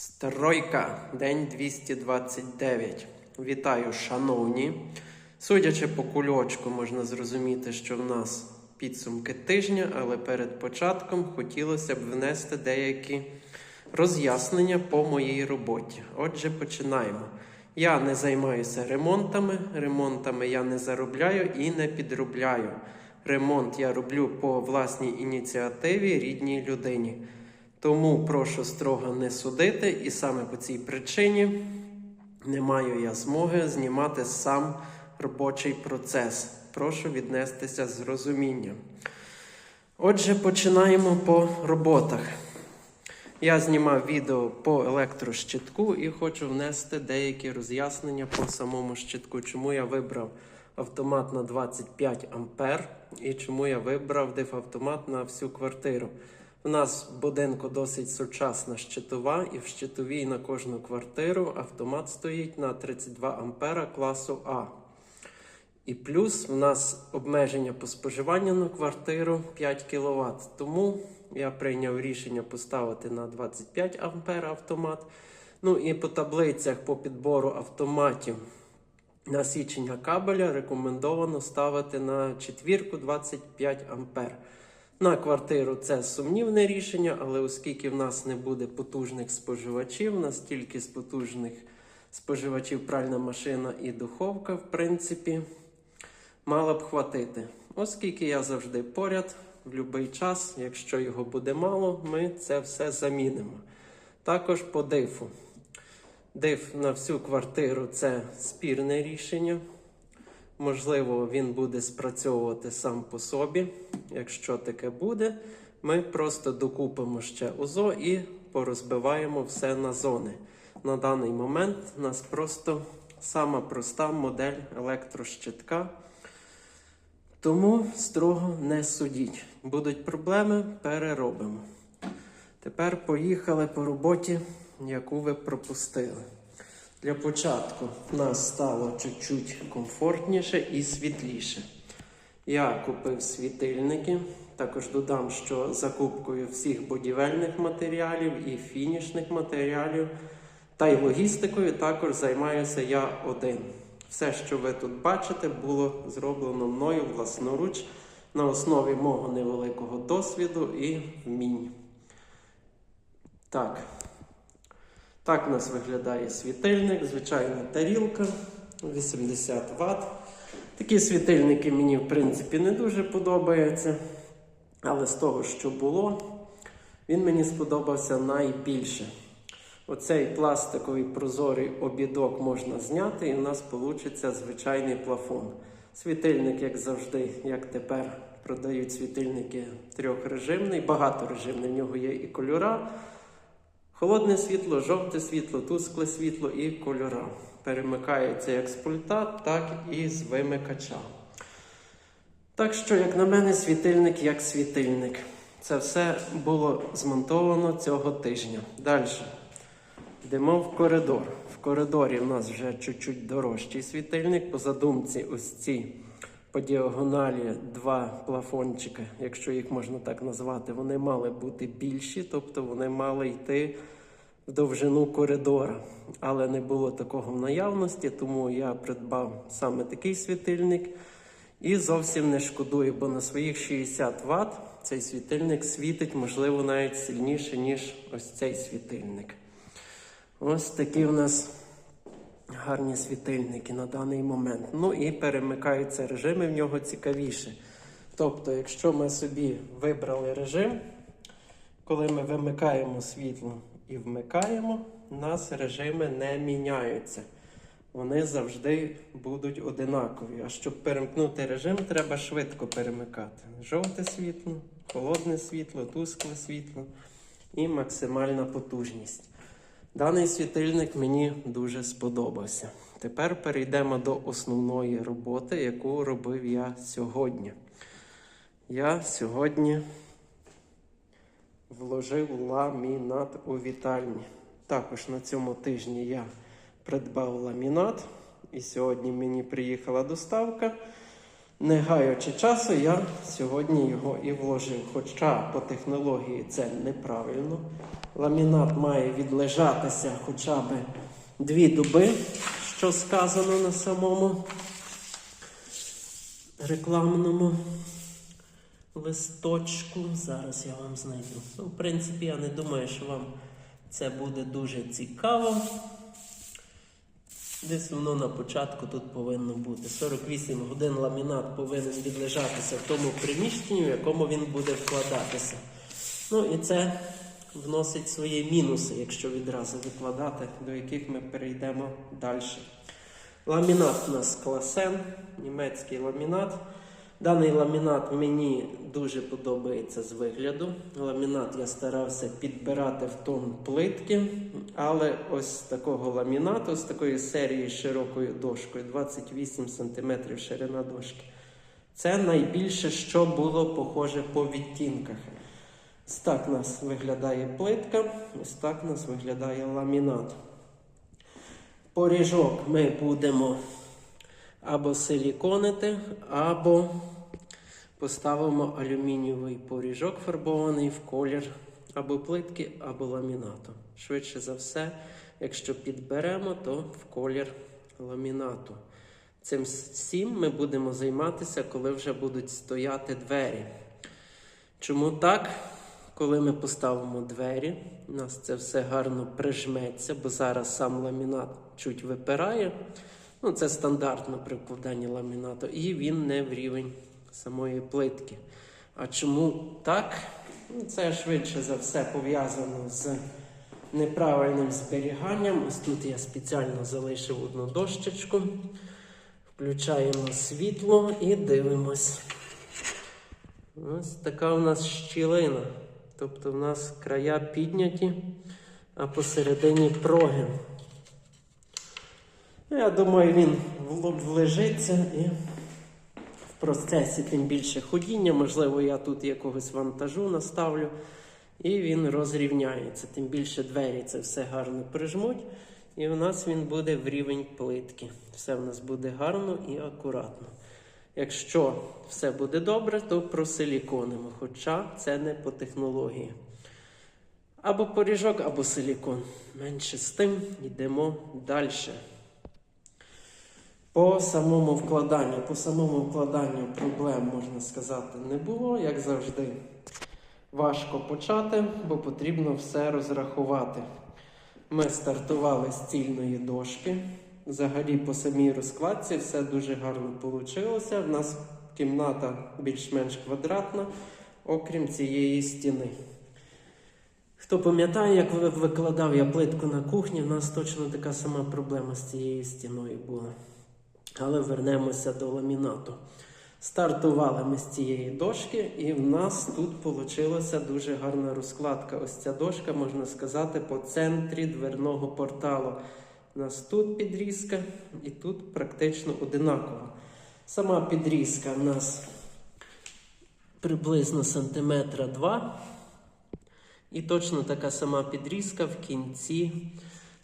Стройка, день 229. Вітаю, шановні. Судячи по кульочку, можна зрозуміти, що в нас підсумки тижня, але перед початком хотілося б внести деякі роз'яснення по моїй роботі. Отже, починаємо. Я не займаюся ремонтами, ремонтами я не заробляю і не підробляю. Ремонт я роблю по власній ініціативі рідній людині. Тому прошу строго не судити, і саме по цій причині не маю я змоги знімати сам робочий процес. Прошу віднестися з розумінням. Отже, починаємо по роботах. Я знімав відео по електрощитку і хочу внести деякі роз'яснення по самому щитку, чому я вибрав автомат на 25 ампер і чому я вибрав дифавтомат на всю квартиру. У нас в будинку досить сучасна щитова, і в щитовій на кожну квартиру автомат стоїть на 32 ампера класу А. І плюс в нас обмеження по споживанню на квартиру 5 кВт. Тому я прийняв рішення поставити на 25 ампер автомат. Ну і по таблицях по підбору автоматів на січення кабеля рекомендовано ставити на четвірку 25 ампер. На квартиру це сумнівне рішення, але оскільки в нас не буде потужних споживачів, у нас тільки з потужних споживачів пральна машина і духовка, в принципі, мала б хватити. Оскільки я завжди поряд, в будь-який час, якщо його буде мало, ми це все замінимо. Також по дифу. Диф на всю квартиру це спірне рішення. Можливо, він буде спрацьовувати сам по собі. Якщо таке буде, ми просто докупимо ще УЗО і порозбиваємо все на зони. На даний момент у нас просто сама проста модель електрощитка. Тому строго не судіть. Будуть проблеми, переробимо. Тепер поїхали по роботі, яку ви пропустили. Для початку нас стало чуть-чуть комфортніше і світліше. Я купив світильники. Також додам, що закупкою всіх будівельних матеріалів і фінішних матеріалів та й логістикою також займаюся я один. Все, що ви тут бачите, було зроблено мною власноруч на основі мого невеликого досвіду і вмінь. Так. Так у нас виглядає світильник, звичайна тарілка 80 Вт. Такі світильники мені, в принципі, не дуже подобаються. Але з того, що було, він мені сподобався найбільше. Оцей пластиковий прозорий обідок можна зняти, і у нас вийде звичайний плафон. Світильник, як завжди, як тепер продають світильники трьохрежимний, багаторежимний, в нього є і кольора. Холодне світло, жовте світло, тускле світло і кольора. Перемикається як з пульта, так і з вимикача. Так що, як на мене, світильник як світильник. Це все було змонтовано цього тижня. Далі. Йдемо в коридор. В коридорі в нас вже чуть-чуть дорожчий світильник. По задумці, ось ці по діагоналі два плафончики, якщо їх можна так назвати, вони мали бути більші, тобто вони мали йти в довжину коридора. Але не було такого в наявності, тому я придбав саме такий світильник. І зовсім не шкодую, бо на своїх 60 Вт цей світильник світить, можливо, навіть сильніше, ніж ось цей світильник. Ось такі у нас гарні світильники на даний момент. Ну і перемикаються режими в нього цікавіше. Тобто, якщо ми собі вибрали режим, коли ми вимикаємо світло і вмикаємо, у нас режими не міняються. Вони завжди будуть одинакові. А щоб перемкнути режим, треба швидко перемикати. Жовте світло, холодне світло, тускле світло і максимальна потужність. Даний світильник мені дуже сподобався. Тепер перейдемо до основної роботи, яку робив я сьогодні. Я сьогодні вложив ламінат у вітальні. Також на цьому тижні я придбав ламінат, і сьогодні мені приїхала доставка. Не гаючи часу, я сьогодні його і вложив. Хоча по технології це неправильно. Ламінат має відлежатися хоча б дві доби, що сказано на самому рекламному листочку. Зараз я вам знайду. Ну, в принципі, я не думаю, що вам це буде дуже цікаво. Десь воно на початку тут повинно бути. 48 годин ламінат повинен відлежатися в тому приміщенні, в якому він буде вкладатися. Ну і це вносить свої мінуси, якщо відразу викладати, до яких ми перейдемо далі. Ламінат у нас класен, німецький ламінат. Даний ламінат мені дуже подобається з вигляду. Ламінат я старався підбирати в тон плитки, але ось такого ламінату, з такої серії широкою дошкою, 28 см ширина дошки. Це найбільше, що було похоже по відтінках. Ось так у нас виглядає плитка, ось так у нас виглядає ламінат. Поріжок ми будемо або силіконити, або поставимо алюмінієвий поріжок фарбований в колір або плитки, або ламінату. Швидше за все, якщо підберемо, то в колір ламінату. Цим всім ми будемо займатися, коли вже будуть стояти двері. Чому так? Коли ми поставимо двері, у нас це все гарно прижметься, бо зараз сам ламінат чуть випирає. Ну, це стандартно при вкладанні ламінату, і він не в рівень самої плитки. А чому так? Ну, Це швидше за все пов'язано з неправильним зберіганням. Ось тут я спеціально залишив одну дощечку. Включаємо світло і дивимось. Ось така у нас щілина. Тобто в нас края підняті, а посередині проги. Ну, Я думаю, він влежиться і в процесі тим більше ходіння. Можливо, я тут якогось вантажу наставлю, і він розрівняється. Тим більше двері це все гарно прижмуть, і у нас він буде в рівень плитки. Все в нас буде гарно і акуратно. Якщо все буде добре, то просиліконимо, хоча це не по технології. Або поріжок, або силікон. Менше з тим йдемо далі. По самому вкладанню, по самому вкладанню проблем, можна сказати, не було, як завжди. Важко почати, бо потрібно все розрахувати. Ми стартували з цільної дошки. Взагалі, по самій розкладці все дуже гарно вийшло. У нас кімната більш-менш квадратна, окрім цієї стіни. Хто пам'ятає, як викладав я плитку на кухні, в нас точно така сама проблема з цією стіною була. Але вернемося до ламінату. Стартували ми з цієї дошки, і в нас тут вийшла дуже гарна розкладка. Ось ця дошка, можна сказати, по центрі дверного порталу. У нас тут підрізка і тут практично одинакова. Сама підрізка в нас приблизно сантиметра 2. І точно така сама підрізка в кінці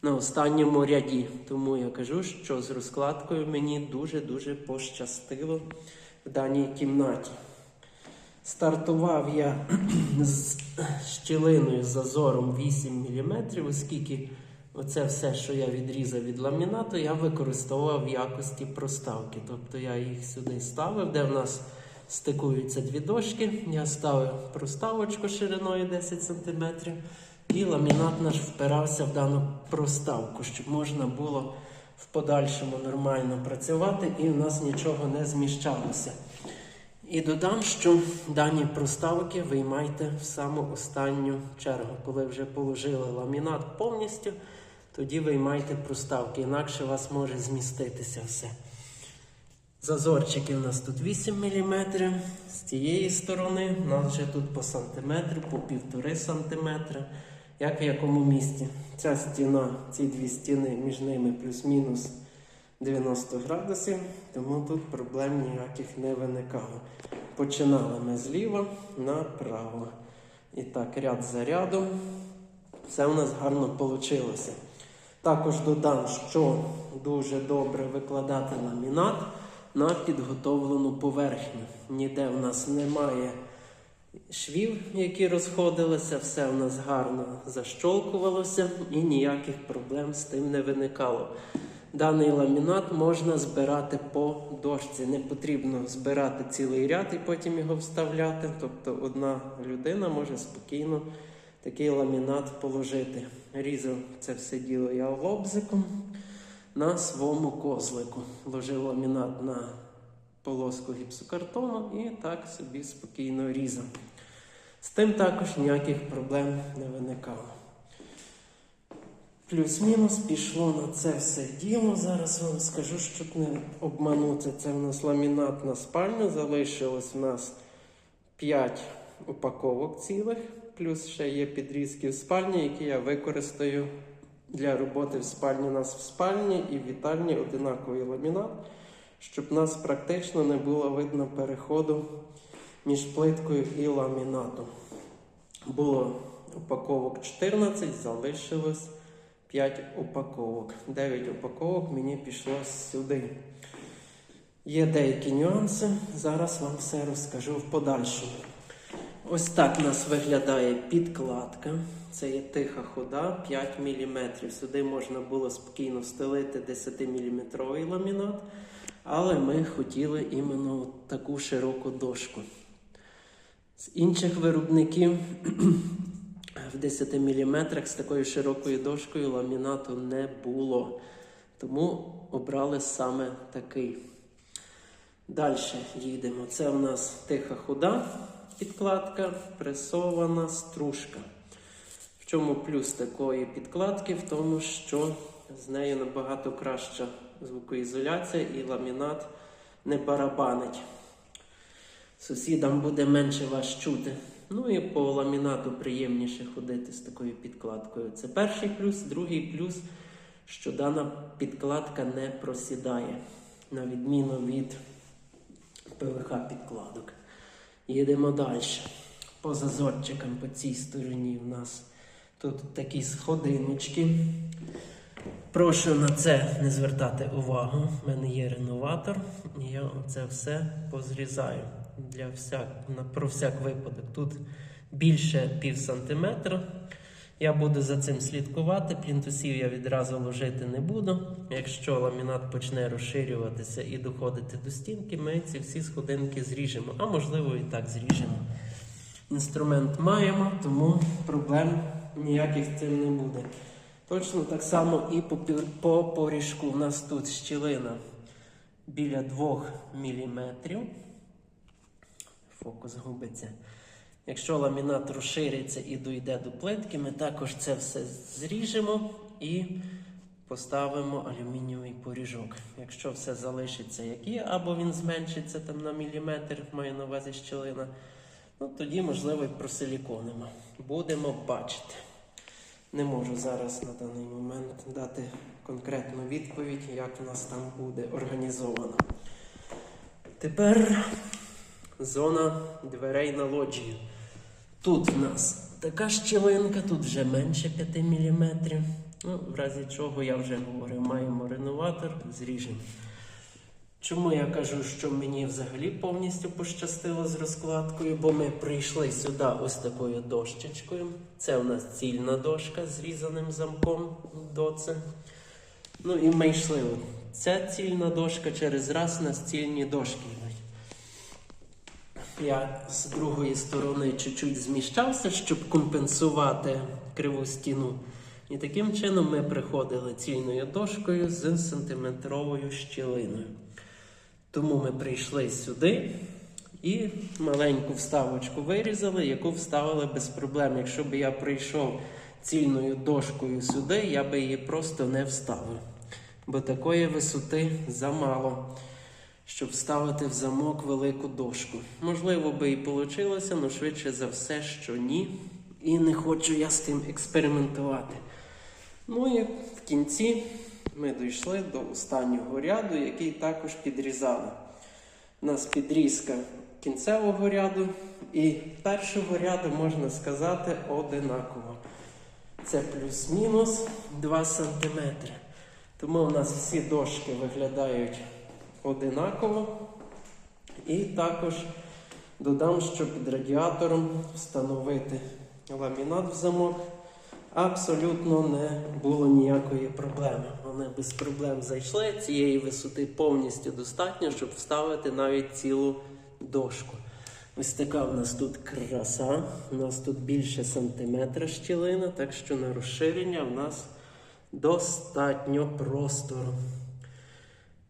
на останньому ряді. Тому я кажу, що з розкладкою мені дуже-дуже пощастило в даній кімнаті. Стартував я з щілиною зазором 8 мм, оскільки оце все, що я відрізав від ламінату, я використовував в якості проставки. Тобто я їх сюди ставив, де в нас стикуються дві дошки. Я ставив проставочку шириною 10 см, і ламінат наш впирався в дану проставку, щоб можна було в подальшому нормально працювати і в нас нічого не зміщалося. І додам, що дані проставки виймайте в саму останню чергу. Коли вже положили ламінат повністю, тоді виймайте проставки, інакше у вас може зміститися все. Зазорчики у нас тут 8 мм. З цієї сторони у нас вже тут по сантиметру, по півтори сантиметра. Як в якому місці. Ця стіна, ці дві стіни між ними плюс-мінус 90 градусів, тому тут проблем ніяких не виникало. Починали ми зліва направо. І так, ряд за рядом. Все у нас гарно вийшло. Також додам, що дуже добре викладати ламінат на підготовлену поверхню. Ніде в нас немає швів, які розходилися, все в нас гарно защолкувалося і ніяких проблем з тим не виникало. Даний ламінат можна збирати по дошці. Не потрібно збирати цілий ряд і потім його вставляти. Тобто одна людина може спокійно такий ламінат положити. Різав це все діло я лобзиком на своєму козлику. Ложив ламінат на полоску гіпсокартону і так собі спокійно різав. З тим також ніяких проблем не виникало. Плюс-мінус пішло на це все діло. Зараз вам скажу, щоб не обманути. Це в нас ламінат на спальню. Залишилось у нас 5 упаковок цілих, плюс ще є підрізки в спальні, які я використаю для роботи в спальні. У нас в спальні і в вітальні одинаковий ламінат, щоб у нас практично не було видно переходу між плиткою і ламінатом. Було упаковок 14, залишилось 5 упаковок. 9 упаковок мені пішло сюди. Є деякі нюанси, зараз вам все розкажу в подальшому. Ось так у нас виглядає підкладка. Це є тиха хода 5 мм. Сюди можна було спокійно встелити 10-мм ламінат, але ми хотіли іменно таку широку дошку. З інших виробників в 10 мм з такою широкою дошкою ламінату не було. Тому обрали саме такий. Далі їдемо. Це у нас тиха худа підкладка, пресована стружка. В чому плюс такої підкладки? В тому, що з нею набагато краща звукоізоляція і ламінат не барабанить. Сусідам буде менше вас чути. Ну і по ламінату приємніше ходити з такою підкладкою. Це перший плюс, другий плюс, що дана підкладка не просідає, на відміну від ПВХ підкладок. Їдемо далі. По зазорчикам по цій стороні в нас тут такі сходиночки. Прошу на це не звертати увагу. У мене є реноватор, і я це все позрізаю для всяк, про всяк випадок. Тут більше пів сантиметра. Я буду за цим слідкувати. Плінтусів я відразу ложити не буду. Якщо ламінат почне розширюватися і доходити до стінки, ми ці всі сходинки зріжемо, а можливо і так зріжемо. Інструмент маємо, тому проблем ніяких з цим не буде. Точно так само і по, по поріжку. У нас тут щілина біля 2 мм. Фокус губиться. Якщо ламінат розшириться і дойде до плитки, ми також це все зріжемо і поставимо алюмінієвий поріжок. Якщо все залишиться як є, або він зменшиться там на міліметр, маю на увазі щілина, ну тоді, можливо, і просиліконимо. Будемо бачити. Не можу зараз на даний момент дати конкретну відповідь, як у нас там буде організовано. Тепер зона дверей на лоджію. Тут в нас така щілинка, тут вже менше 5 мм. Ну, в разі чого я вже говорив, маємо реноватор, зріжемо. Чому я кажу, що мені взагалі повністю пощастило з розкладкою, бо ми прийшли сюди ось такою дощечкою. Це у нас цільна дошка з різаним замком доцем. Ну і ми йшли. Ця цільна дошка через раз у нас цільні дошки. Я з другої сторони чуть-чуть зміщався, щоб компенсувати криву стіну. І таким чином ми приходили цільною дошкою з сантиметровою щілиною. Тому ми прийшли сюди і маленьку вставочку вирізали, яку вставили без проблем. Якщо б я прийшов цільною дошкою сюди, я би її просто не вставив. Бо такої висоти замало, щоб вставити в замок велику дошку. Можливо, би і вийшло, але швидше за все, що ні. І не хочу я з тим експериментувати. Ну і в кінці ми дійшли до останнього ряду, який також підрізали. У нас підрізка кінцевого ряду і першого ряду, можна сказати, одинаково. Це плюс-мінус 2 см. Тому у нас всі дошки виглядають одинаково. І також додам, що під радіатором встановити ламінат в замок абсолютно не було ніякої проблеми. Вони без проблем зайшли. Цієї висоти повністю достатньо, щоб вставити навіть цілу дошку. Ось така в нас тут краса. У нас тут більше сантиметра щілина, так що на розширення в нас достатньо простору.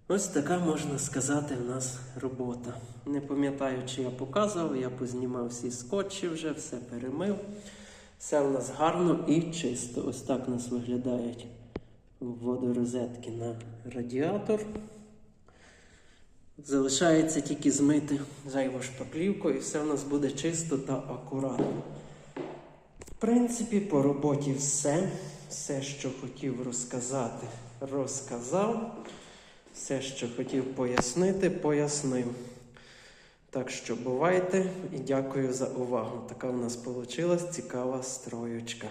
Ось така можна сказати в нас робота. Не пам'ятаю, чи я показував, я познімав всі скотчі вже, все перемив. Все в нас гарно і чисто. Ось так у нас виглядають водорозетки на радіатор. Залишається тільки змити зайву шпаклівку і все в нас буде чисто та акуратно. В принципі, по роботі все. Все, що хотів розказати, розказав. Все, що хотів пояснити, пояснив. Так що бувайте і дякую за увагу. Така в нас вийшла цікава строєчка.